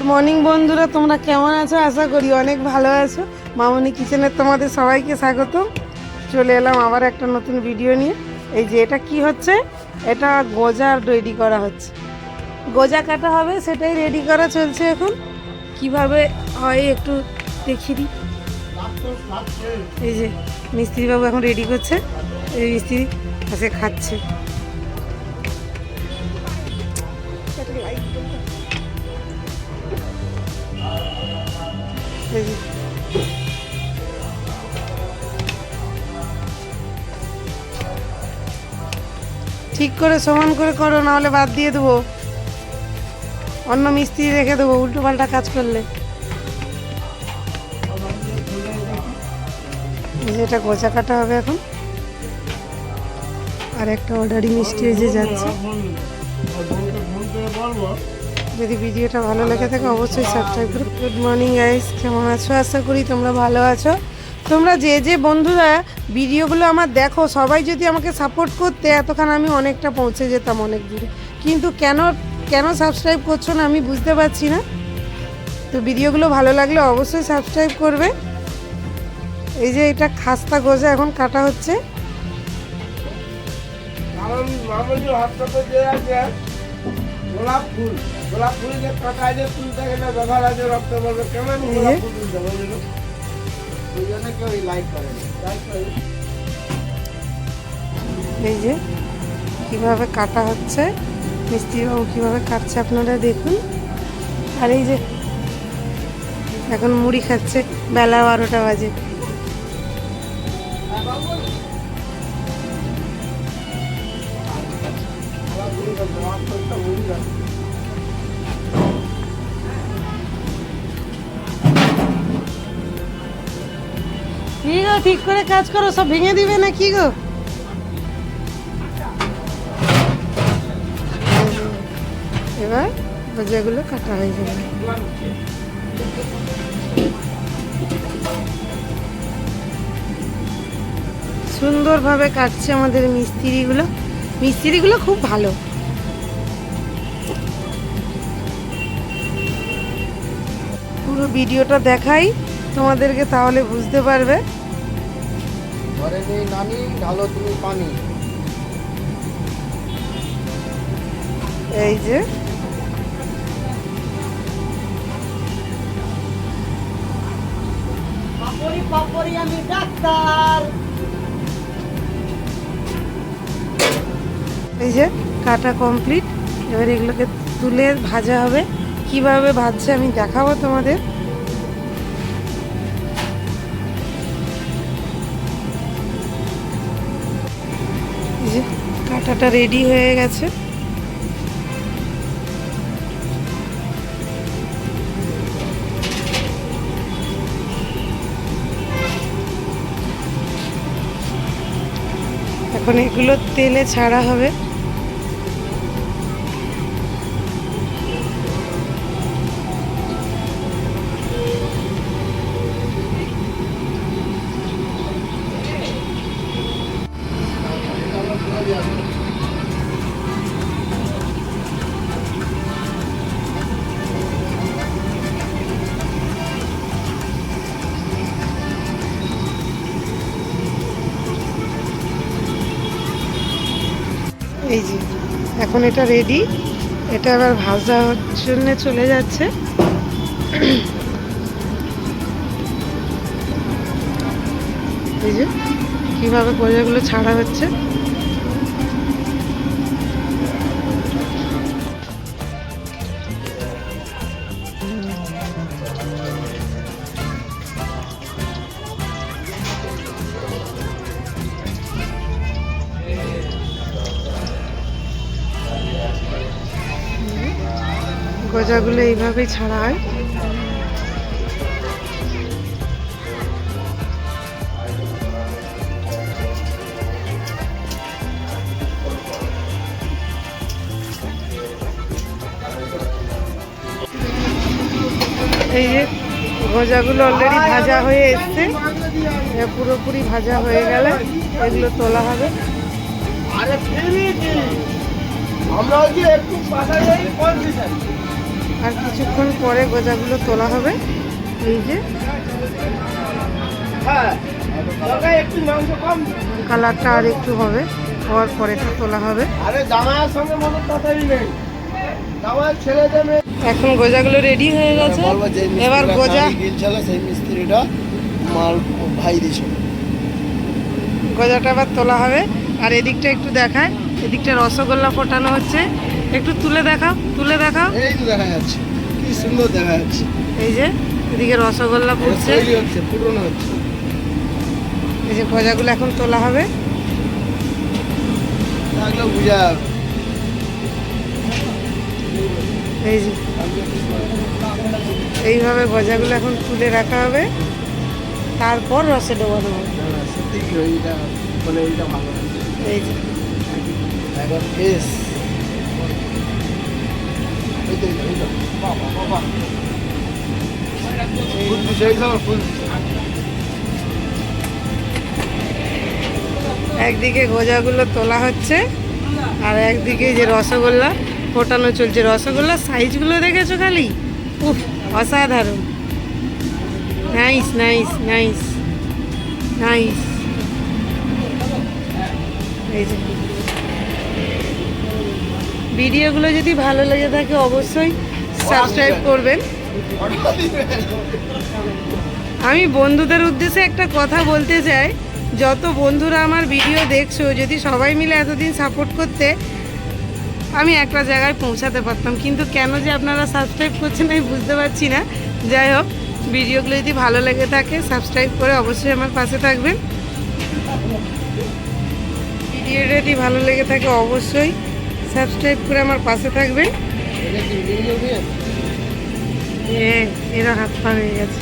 Good morning বন্ধুরা, তোমরা কেমন আছো? আশা করি অনেক ভালো আছো। মামনি কিচেনে তোমাদের সবাইকে স্বাগত চলে এলাম আবার একটা নতুন ভিডিও নিয়ে। এই যে এটা কি হচ্ছে? এটা গোজা রেডি করা হচ্ছে। গোজা কাটা হবে, সেটাই রেডি করা চলছে এখন। কীভাবে হয় একটু দেখি দিই। এই যে মিস্ত্রিবাবু এখন রেডি করছে। এই মিস্ত্রি পাশে খাচ্ছে। করে সমান করে করো, নাহলে বাদ দিয়ে দেবো। অন্য মিস্ত্রি রেখে দেবো উল্টো পাল্টা কাজ করলে। এটা গোচা কাটা হবে এখন। আর একটা অর্ডারি মিষ্টি যে যাচ্ছে। যদি ভিডিওটা ভালো লেগে থাকে, অবশ্যই সাবস্ক্রাইব করো। গুড মর্নিং গাইস কেমন আছো? আশা করি তোমরা ভালো আছো। তোমরা যে যে বন্ধুরা ভিডিওগুলো আমার দেখো সবাই যদি আমাকে সাপোর্ট করতে এতক্ষণ আমি অনেকটা পৌঁছে যেতাম অনেক দূরে। কিন্তু কেন কেন সাবস্ক্রাইব করছ না আমি বুঝতে পারছি না। তো ভিডিওগুলো ভালো লাগলে অবশ্যই সাবস্ক্রাইব করবে। এই যে এটা খাস্তা গোজা এখন কাটা হচ্ছে। গোলাপ ফুল গোলাপ ফুল যে গেলে ব্যবহার আছে রক্ত বলবে কেমন গোলাপ ফুল ওই জন্য কেউ লাইক করে এই যে কীভাবে কাটা হচ্ছে মিস্ত্রিবাবু কীভাবে কাটছে আপনারা দেখুন। আর এই যে এখন মুড়ি খাচ্ছে বেলা বারোটা বাজে। কি গো ঠিক করে কাজ করো, সব ভেঙে দিবে না কি গো? এবার ভজাগুলো কাটা হয়ে যাবে। সুন্দরভাবে কাটছে আমাদের মিস্ত্রিগুলো। মিস্ত্রিগুলো খুব ভালো। পুরো ভিডিওটা দেখাই, তোমাদেরকে তাহলে বুঝতে পারবে। ঘরে নেই নানি ঢালো তুমি পানি। এই যে। পাপড়ি পাপড়ি আমি ডাক্তার। এই যে কাটা কমপ্লিট এবার এগুলোকে তুলে ভাজা হবে। কীভাবে ভাজছে আমি দেখাবো তোমাদের। কাটাটা রেডি হয়ে গেছে। এখন এগুলো তেলে ছাড়া হবে। এই যে, এখন এটা রেডি এটা আবার ভাজার জন্য চলে যাচ্ছে। এই যে, কীভাবে পয়সাগুলো ছাড়া হচ্ছে। গজাগুলো এইভাবেই ছাড়া হয়। এই যে গজাগুলো অলরেডি ভাজা হয়ে এসছে। পুরোপুরি ভাজা হয়ে গেলে এগুলো তোলা হবে। আমরা একটু আর কিছুক্ষণ পরে গোজাগুলো তোলা হবে, এই যে। কালারটা আর একটু হবে হওয়ার পরেটা তোলা হবে। এখন গোজাগুলো রেডি হয়ে গেছে। এবার গোজা সেই মিস্ত্রিটা গজাটা আবার তোলা হবে। আর এদিকটা একটু দেখায়, এদিকটা রসগোল্লা ফোটানো হচ্ছে। একটু তুলে দেখাও তুলে দেখাও। এই তো দেখা যাচ্ছে। কি সুন্দর দেখা যাচ্ছে। এই যে এদিকে রসগোল্লা হচ্ছে পুরনো হচ্ছে। এই যে গজাগুলো এখন তোলা হবে। বুঝা। এই যে এইভাবে গজাগুলো এখন তুলে রাখা হবে। তারপর রসে ডোবানো হবে। মানে এই যে। একদিকে গজাগুলো তোলা হচ্ছে, আর একদিকে যে রসগোল্লা ফোটানো চলছে। রসগোল্লার সাইজগুলো দেখেছ খালি? উফ, অসাধারণ। নাইস নাইস নাইস নাইস এই যে ভিডিওগুলো যদি ভালো লেগে থাকে অবশ্যই সাবস্ক্রাইব করবেন। আমি বন্ধুদের উদ্দেশ্যে একটা কথা বলতে চাই। যত বন্ধুরা আমার ভিডিও দেখছ, যদি সবাই মিলে এতদিন সাপোর্ট করতে, আমি একটা জায়গায় পৌঁছাতে পারতাম। কিন্তু কেন যে আপনারা সাবস্ক্রাইব করছেন আমি বুঝতে পারছি না। যাই হোক, ভিডিওগুলো যদি ভালো লেগে থাকে সাবস্ক্রাইব করে অবশ্যই আমার পাশে থাকবেন। ভিডিওটা যদি ভালো লেগে থাকে, অবশ্যই সাবস্ক্রাইব করে আমার পাশে থাকবেন। এরা হাত পা হয়ে গেছে।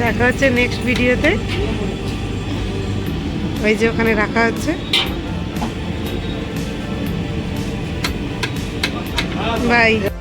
দেখা হচ্ছে নেক্সট ভিডিওতে ওই যে ওখানে রাখা হচ্ছে। বাই